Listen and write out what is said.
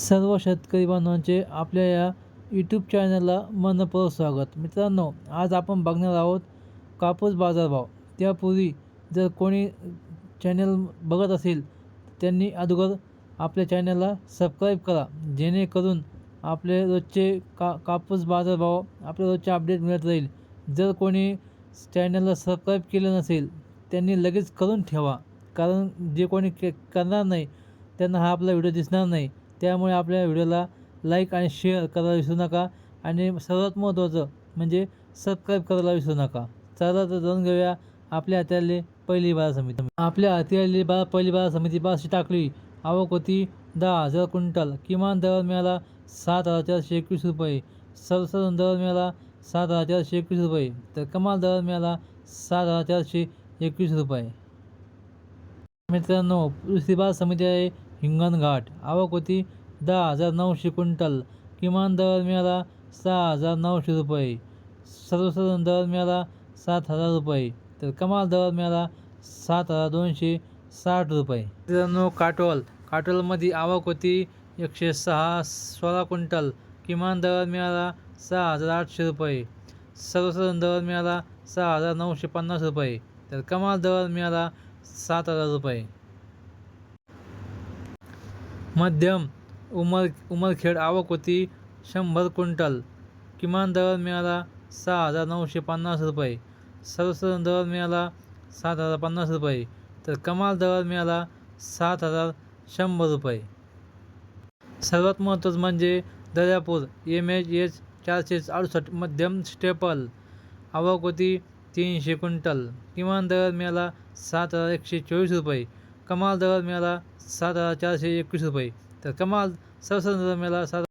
सर्व शेतकरी बांधवांचे आपल्या या यूट्यूब चॅनलला मनपूर्वक स्वागत. मित्रांनो आज आपण बघणार आहोत कापूस बाजारभाव. त्यापूर्वी जर कोणी चॅनल बघत असेल त्यांनी अगोदर आपल्या चॅनलला सबस्क्राईब करा. जेणेकरून आपले रोजचे का कापूस बाजारभाव आपल्या रोजचे अपडेट मिळत राहील. जर कोणी चॅनलला सबस्क्राईब केलं नसेल त्यांनी लगेच करून ठेवा. कारण जे कोणी के करणार नाही त्यांना हा आपला व्हिडिओ दिसणार नाही. त्यामुळे आपल्या व्हिडिओला लाईक आणि शेअर करायला विसरू नका. आणि सर्वात महत्त्वाचं म्हणजे सबस्क्राईब करायला विसरू नका. चला तर जाऊन घेऊया आपल्या हातातली पहिली बाजार समिती. आपल्या हातातली बा पहिली बाजार समिती बाशी टाकली. आवक होती दहा हजार क्विंटल. किमान दर मिळाला सात हजार चारशे एकवीस रुपये. सरसरून दर मिळाला सात हजार चारशे एकवीस रुपये. तर कमाल दर मिळाला सात हजार चारशे एकवीस रुपये. मित्रांनो दुसरी बाजार समिती आहे हिंगणघाट आवक होती दहा हजार नऊशे क्विंटल. किमान दर मिळाला सहा हजार नऊशे रुपये. सर्वसाधारण दर मिळाला सात हजार रुपये. तर कमाल दर मिळाला सात हजार दोनशे साठ रुपये. मित्रांनो काटोल. काटोलमध्ये आवक होती एकशे सहा सोळा क्विंटल. किमान दर मिळाला सहा हजार आठशे रुपये. सर्वसाधारण दर मिळाला सहा हजार नऊशे पन्नास रुपये. तर कमाल दर मिळाला सात हजार रुपये. मध्यम उमर उमरखेड आवक होती शंभर क्विंटल. किमान दर मिळाला सहा हजार नऊशे पन्नास रुपये. सर्वसाधारण दर मिळाला सात हजार पन्नास रुपये. तर कमाल दर मिळाला सात हजार शंभर रुपये. सर्वात महत्त्वाचं म्हणजे दर्यापूर एम एच एच चारशे अडुसष्ट मध्यम स्टेपल. आवक होती तीनशे क्विंटल. किमान दर मिळाला सात हजार एकशे चोवीस रुपये. कमाल दर मिळाला सात हजार चारशे एकवीस रुपये. तर कमाल सर्वसाधारण दर मिळाला सात